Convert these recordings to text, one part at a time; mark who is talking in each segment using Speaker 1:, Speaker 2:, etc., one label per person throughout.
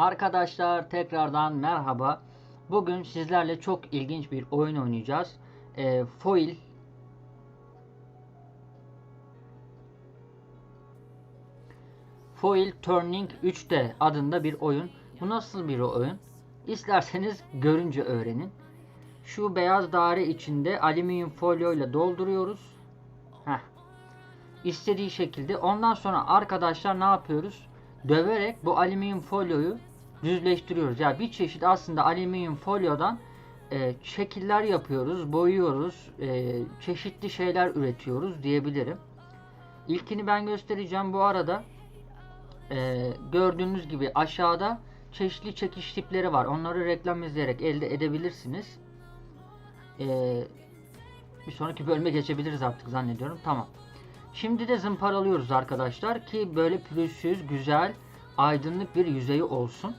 Speaker 1: Arkadaşlar tekrardan merhaba. Bugün sizlerle çok ilginç bir oyun oynayacağız. Ee, foil Foil Turning 3D adında bir oyun. Bu nasıl bir oyun? İsterseniz görünce öğrenin. Şu beyaz daire içinde alüminyum folyo ile dolduruyoruz. Heh. İstediği şekilde. Ondan sonra arkadaşlar ne yapıyoruz? Döverek bu alüminyum folyoyu düzleştiriyoruz. Yani bir çeşit aslında alüminyum folyodan e, şekiller yapıyoruz, boyuyoruz, e, çeşitli şeyler üretiyoruz diyebilirim. İlkini ben göstereceğim. Bu arada e, gördüğünüz gibi aşağıda çeşitli çekiş tipleri var. Onları reklam izleyerek elde edebilirsiniz. E, bir sonraki bölüme geçebiliriz artık zannediyorum. Tamam. Şimdi de zımparalıyoruz arkadaşlar ki böyle pürüzsüz, güzel, aydınlık bir yüzeyi olsun.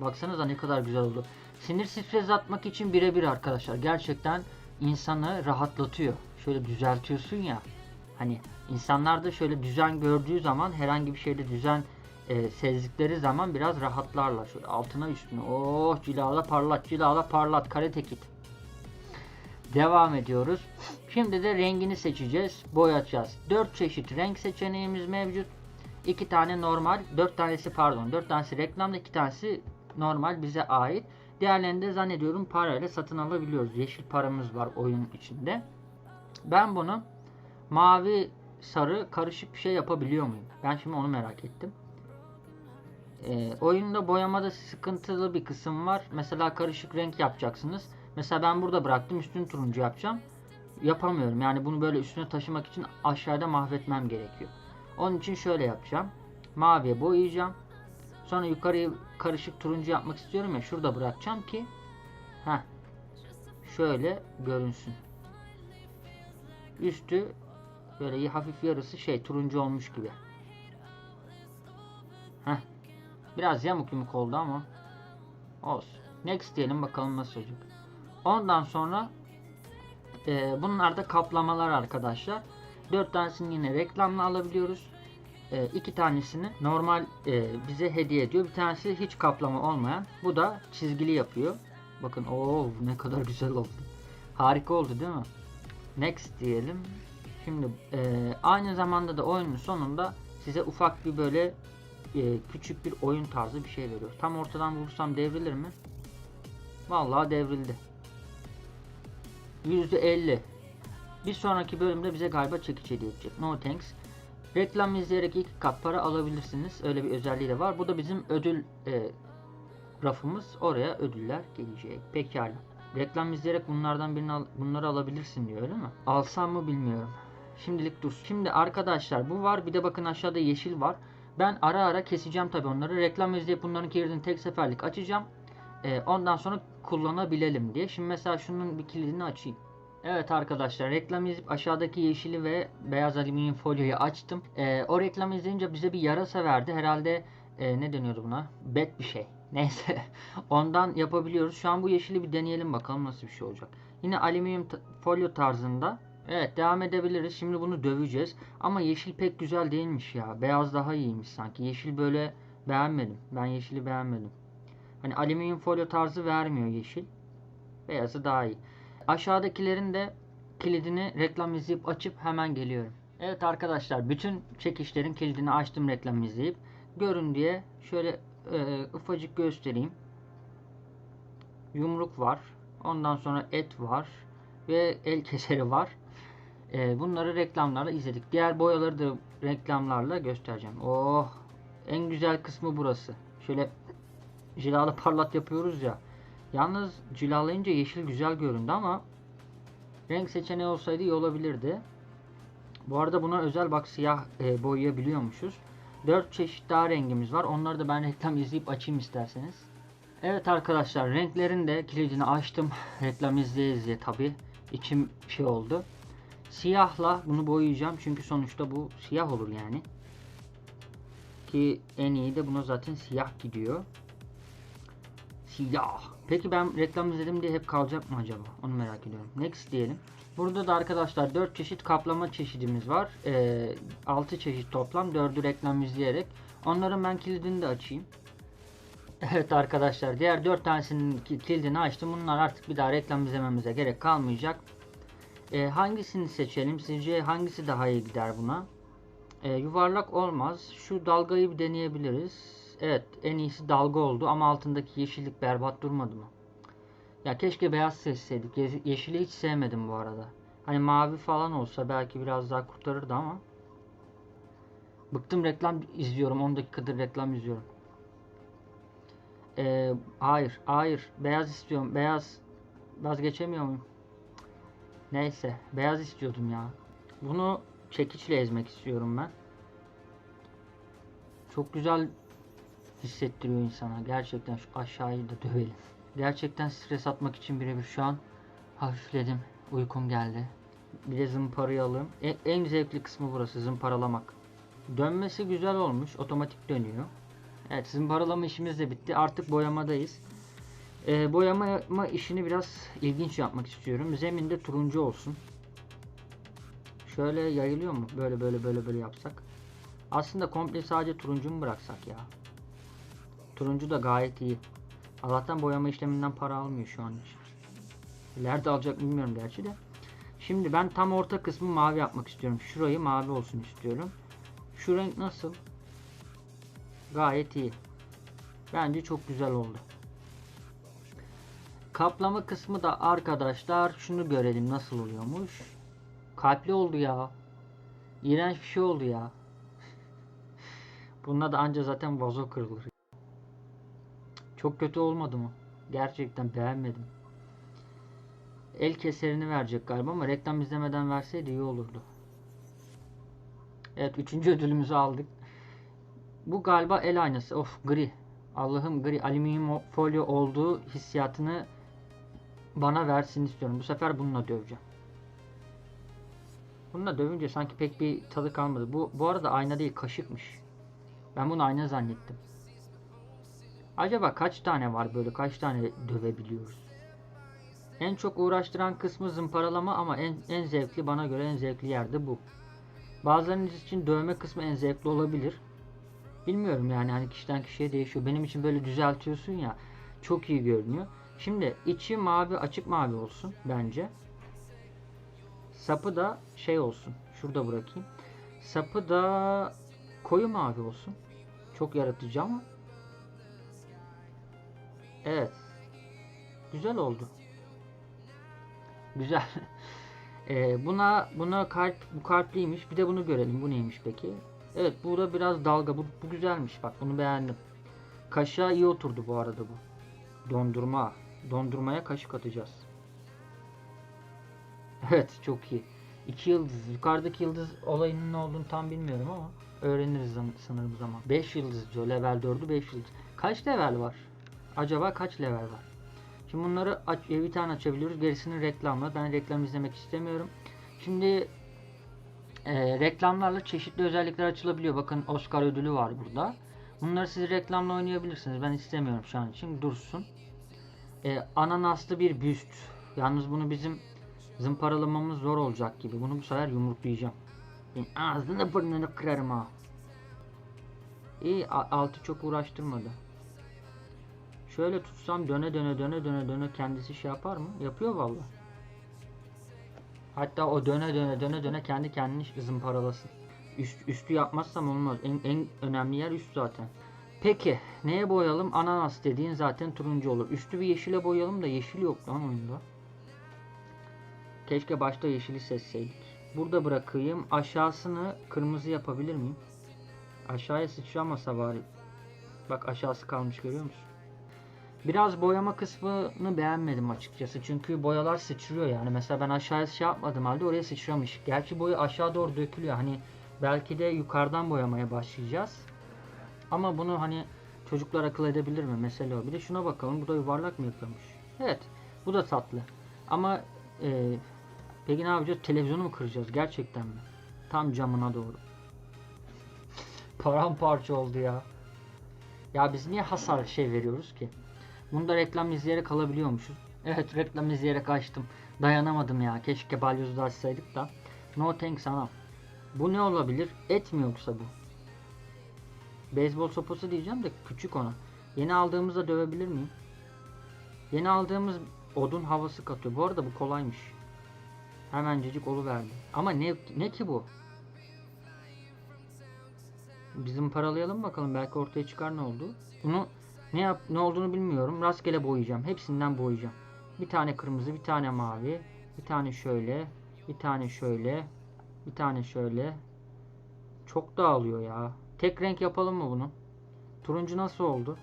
Speaker 1: Baksanıza ne kadar güzel oldu. Sinir stres atmak için birebir arkadaşlar. Gerçekten insanı rahatlatıyor. Şöyle düzeltiyorsun ya. Hani insanlar da şöyle düzen gördüğü zaman herhangi bir şeyde düzen e, sezdikleri zaman biraz rahatlarlar. Şöyle altına üstüne. Oh cilala parlat cilala parlat karate kit. Devam ediyoruz. Şimdi de rengini seçeceğiz. Boyatacağız. 4 çeşit renk seçeneğimiz mevcut. 2 tane normal, 4 tanesi pardon, 4 tanesi reklamda, 2 tanesi normal bize ait. Diğerlerini de zannediyorum parayla satın alabiliyoruz. Yeşil paramız var oyun içinde. Ben bunu mavi sarı karışık bir şey yapabiliyor muyum? Ben şimdi onu merak ettim. Ee, oyunda boyamada sıkıntılı bir kısım var. Mesela karışık renk yapacaksınız. Mesela ben burada bıraktım üstünü turuncu yapacağım. Yapamıyorum. Yani bunu böyle üstüne taşımak için aşağıda mahvetmem gerekiyor. Onun için şöyle yapacağım. Maviye boyayacağım. Sonra yukarıyı karışık turuncu yapmak istiyorum ya şurada bırakacağım ki ha şöyle görünsün. Üstü böyle hafif yarısı şey turuncu olmuş gibi. Heh. Biraz yamuk yumuk oldu ama olsun. Next diyelim bakalım nasıl olacak. Ondan sonra e, bunlar da kaplamalar arkadaşlar. 4 tanesini yine reklamla alabiliyoruz. E, tanesini normal e, bize hediye ediyor. Bir tanesi hiç kaplama olmayan. Bu da çizgili yapıyor. Bakın o ne kadar güzel oldu. Harika oldu değil mi? Next diyelim. Şimdi e, aynı zamanda da oyunun sonunda size ufak bir böyle e, küçük bir oyun tarzı bir şey veriyor. Tam ortadan vurursam devrilir mi? Vallahi devrildi. %50. Bir sonraki bölümde bize galiba çekiç hediye edecek. No thanks. Reklam izleyerek iki kat para alabilirsiniz. Öyle bir özelliği de var. Bu da bizim ödül e, rafımız. Oraya ödüller gelecek. Pekala. Reklam izleyerek bunlardan birini al, bunları alabilirsin diyor öyle mi? Alsam mı bilmiyorum. Şimdilik dur. Şimdi arkadaşlar bu var. Bir de bakın aşağıda yeşil var. Ben ara ara keseceğim tabi onları. Reklam izleyip bunların kilidini tek seferlik açacağım. E, ondan sonra kullanabilelim diye. Şimdi mesela şunun bir kilidini açayım. Evet arkadaşlar reklam izleyip aşağıdaki yeşili ve beyaz alüminyum folyoyu açtım. Ee, o reklam izleyince bize bir yarasa verdi. Herhalde e, ne deniyordu buna? Bet bir şey. Neyse. Ondan yapabiliyoruz. Şu an bu yeşili bir deneyelim bakalım nasıl bir şey olacak. Yine alüminyum folyo tarzında. Evet devam edebiliriz. Şimdi bunu döveceğiz. Ama yeşil pek güzel değilmiş ya. Beyaz daha iyiymiş sanki. Yeşil böyle beğenmedim. Ben yeşili beğenmedim. Hani alüminyum folyo tarzı vermiyor yeşil. Beyazı daha iyi. Aşağıdakilerin de kilidini reklam izleyip açıp hemen geliyorum. Evet arkadaşlar bütün çekişlerin kilidini açtım reklam izleyip. Görün diye şöyle e, ufacık göstereyim. Yumruk var. Ondan sonra et var. Ve el keseri var. E, bunları reklamlarla izledik. Diğer boyaları da reklamlarla göstereceğim. Oh en güzel kısmı burası. Şöyle jilalı parlat yapıyoruz ya. Yalnız cilalayınca yeşil güzel göründü ama renk seçeneği olsaydı iyi olabilirdi. Bu arada buna özel bak siyah e, boyayabiliyormuşuz. 4 çeşit daha rengimiz var. Onları da ben reklam izleyip açayım isterseniz. Evet arkadaşlar renklerin de kilidini açtım. Reklam izleye izleye tabi. İçim şey oldu. Siyahla bunu boyayacağım. Çünkü sonuçta bu siyah olur yani. Ki en iyi de buna zaten siyah gidiyor. Siyah. Peki ben reklam izledim diye hep kalacak mı acaba? Onu merak ediyorum. Next diyelim. Burada da arkadaşlar 4 çeşit kaplama çeşidimiz var. Ee, 6 çeşit toplam. 4'ü reklam izleyerek. Onların ben kilidini de açayım. Evet arkadaşlar diğer 4 tanesinin ki- kilidini açtım. Bunlar artık bir daha reklam izlememize gerek kalmayacak. Ee, hangisini seçelim? Sizce hangisi daha iyi gider buna? Ee, yuvarlak olmaz. Şu dalgayı bir deneyebiliriz. Evet en iyisi dalga oldu ama altındaki yeşillik berbat durmadı mı? Ya keşke beyaz seçseydik. Ye- Yeşili hiç sevmedim bu arada. Hani mavi falan olsa belki biraz daha kurtarırdı ama. Bıktım reklam izliyorum. 10 dakikadır reklam izliyorum. Ee, hayır, hayır. Beyaz istiyorum. Beyaz. Vazgeçemiyor muyum? Neyse. Beyaz istiyordum ya. Bunu çekiçle ezmek istiyorum ben. Çok güzel hissettiriyor insana. Gerçekten şu aşağıyı da dövelim. Gerçekten stres atmak için birebir şu an hafifledim. Uykum geldi. Bir de zımparayalım. En, en zevkli kısmı burası zımparalamak. Dönmesi güzel olmuş. Otomatik dönüyor. Evet zımparalama işimiz de bitti. Artık boyamadayız. Ee, boyama işini biraz ilginç yapmak istiyorum. Zeminde turuncu olsun. Şöyle yayılıyor mu? Böyle böyle böyle böyle yapsak. Aslında komple sadece turuncu mu bıraksak ya? Turuncu da gayet iyi. Allah'tan boyama işleminden para almıyor şu an için. İleride alacak bilmiyorum gerçi de. Şimdi ben tam orta kısmı mavi yapmak istiyorum. Şurayı mavi olsun istiyorum. Şu renk nasıl? Gayet iyi. Bence çok güzel oldu. Kaplama kısmı da arkadaşlar şunu görelim nasıl oluyormuş. Kalpli oldu ya. İğrenç bir şey oldu ya. Bunda da anca zaten vazo kırılır. Çok kötü olmadı mı? Gerçekten beğenmedim. El keserini verecek galiba ama reklam izlemeden verseydi iyi olurdu. Evet üçüncü ödülümüzü aldık. Bu galiba el aynası. Of gri. Allah'ım gri alüminyum folyo olduğu hissiyatını bana versin istiyorum. Bu sefer bununla döveceğim. Bununla dövünce sanki pek bir tadı kalmadı. Bu bu arada ayna değil kaşıkmış. Ben bunu ayna zannettim. Acaba kaç tane var böyle kaç tane dövebiliyoruz? En çok uğraştıran kısmı zımparalama ama en, en zevkli bana göre en zevkli yerde bu. Bazılarınız için dövme kısmı en zevkli olabilir. Bilmiyorum yani hani kişiden kişiye değişiyor. Benim için böyle düzeltiyorsun ya çok iyi görünüyor. Şimdi içi mavi açık mavi olsun bence. Sapı da şey olsun. Şurada bırakayım. Sapı da koyu mavi olsun. Çok yaratıcı ama. Evet. Güzel oldu. Güzel. Ee, buna buna kalp bu kalpliymiş. Bir de bunu görelim. Bu neymiş peki? Evet burada biraz dalga. Bu, bu güzelmiş. Bak bunu beğendim. Kaşığa iyi oturdu bu arada bu. Dondurma. Dondurmaya kaşık atacağız. Evet çok iyi. İki yıldız. Yukarıdaki yıldız olayının ne olduğunu tam bilmiyorum ama öğreniriz san- sanırım zaman. 5 yıldız diyor. Level 4'ü 5 yıldız. Kaç level var? Acaba kaç level var? Şimdi bunları aç, e, bir tane açabiliyoruz. Gerisini reklamla. Ben reklam izlemek istemiyorum. Şimdi e, reklamlarla çeşitli özellikler açılabiliyor. Bakın Oscar ödülü var burada. Bunları siz reklamla oynayabilirsiniz. Ben istemiyorum şu an için. Dursun. E, ananaslı bir büst. Yalnız bunu bizim zımparalamamız zor olacak gibi. Bunu bu sefer yumruklayacağım. Senin ağzını burnunu kırarım ha. İyi altı çok uğraştırmadı. Şöyle tutsam döne döne döne döne döne kendisi şey yapar mı? Yapıyor vallahi. Hatta o döne döne döne döne kendi kendini zımparalasın. Üst, üstü yapmazsam olmaz. En, en önemli yer üst zaten. Peki neye boyayalım? Ananas dediğin zaten turuncu olur. Üstü bir yeşile boyayalım da yeşil yok lan oyunda. Keşke başta yeşili seçseydik. Burada bırakayım. Aşağısını kırmızı yapabilir miyim? Aşağıya sıçramasa bari. Bak aşağısı kalmış görüyor musun? Biraz boyama kısmını beğenmedim açıkçası. Çünkü boyalar sıçrıyor yani. Mesela ben aşağıya şey yapmadım halde oraya sıçramış. Gerçi boyu aşağı doğru dökülüyor. Hani belki de yukarıdan boyamaya başlayacağız. Ama bunu hani çocuklar akıl edebilir mi? Mesele o. Bir de şuna bakalım. Bu da yuvarlak mı yapıyormuş? Evet. Bu da tatlı. Ama e, peki ne yapacağız? Televizyonu mu kıracağız? Gerçekten mi? Tam camına doğru. Paramparça oldu ya. Ya biz niye hasar şey veriyoruz ki? Bunda reklam izleyerek alabiliyormuşuz. Evet reklam izleyerek açtım. Dayanamadım ya. Keşke balyozu da açsaydık da. No thanks anam. Bu ne olabilir? Et mi yoksa bu? Beyzbol sopası diyeceğim de küçük ona. Yeni aldığımızda dövebilir miyim? Yeni aldığımız odun havası katıyor. Bu arada bu kolaymış. Hemencecik verdi. Ama ne ne ki bu? Bizim paralayalım bakalım belki ortaya çıkar ne oldu. Bunu ne yap ne olduğunu bilmiyorum. Rastgele boyayacağım. Hepsinden boyayacağım. Bir tane kırmızı, bir tane mavi, bir tane şöyle, bir tane şöyle, bir tane şöyle. Çok dağılıyor ya. Tek renk yapalım mı bunu? Turuncu nasıl oldu?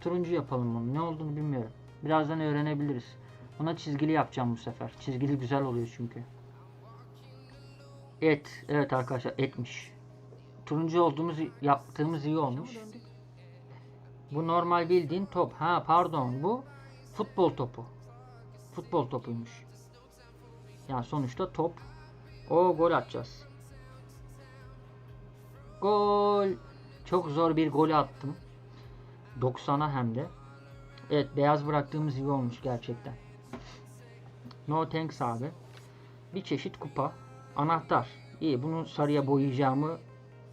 Speaker 1: Turuncu yapalım bunu. Ne olduğunu bilmiyorum. Birazdan öğrenebiliriz. Buna çizgili yapacağım bu sefer. Çizgili güzel oluyor çünkü. Et. Evet arkadaşlar etmiş. Turuncu olduğumuz yaptığımız iyi olmuş. Bu normal bildiğin top. Ha pardon bu futbol topu. Futbol topuymuş. Yani sonuçta top. O gol atacağız. Gol. Çok zor bir gol attım. 90'a hem de. Evet beyaz bıraktığımız iyi olmuş gerçekten. No thanks abi. Bir çeşit kupa. Anahtar. İyi bunu sarıya boyayacağımı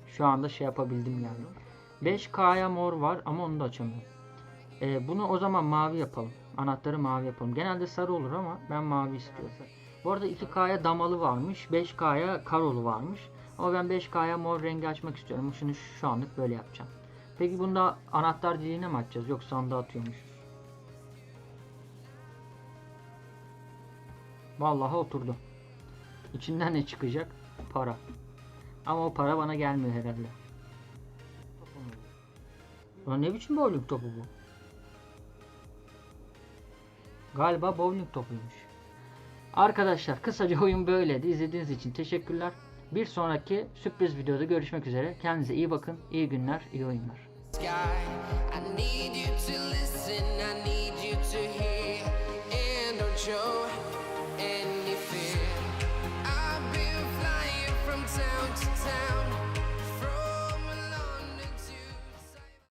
Speaker 1: şu anda şey yapabildim yani. 5K'ya mor var ama onu da açamıyorum. Ee, bunu o zaman mavi yapalım. Anahtarı mavi yapalım. Genelde sarı olur ama ben mavi istiyorum. Bu arada 2K'ya damalı varmış. 5K'ya karolu varmış. Ama ben 5K'ya mor rengi açmak istiyorum. Şunu şu anlık böyle yapacağım. Peki bunda anahtar diliğine mi açacağız? Yok sandığa atıyormuşuz. Vallahi oturdu. İçinden ne çıkacak? Para. Ama o para bana gelmiyor herhalde. Ulan ne biçim bowling topu bu? Galiba bowling topuymuş. Arkadaşlar kısaca oyun böyleydi. İzlediğiniz için teşekkürler. Bir sonraki sürpriz videoda görüşmek üzere. Kendinize iyi bakın. İyi günler, iyi oyunlar.
Speaker 2: sky.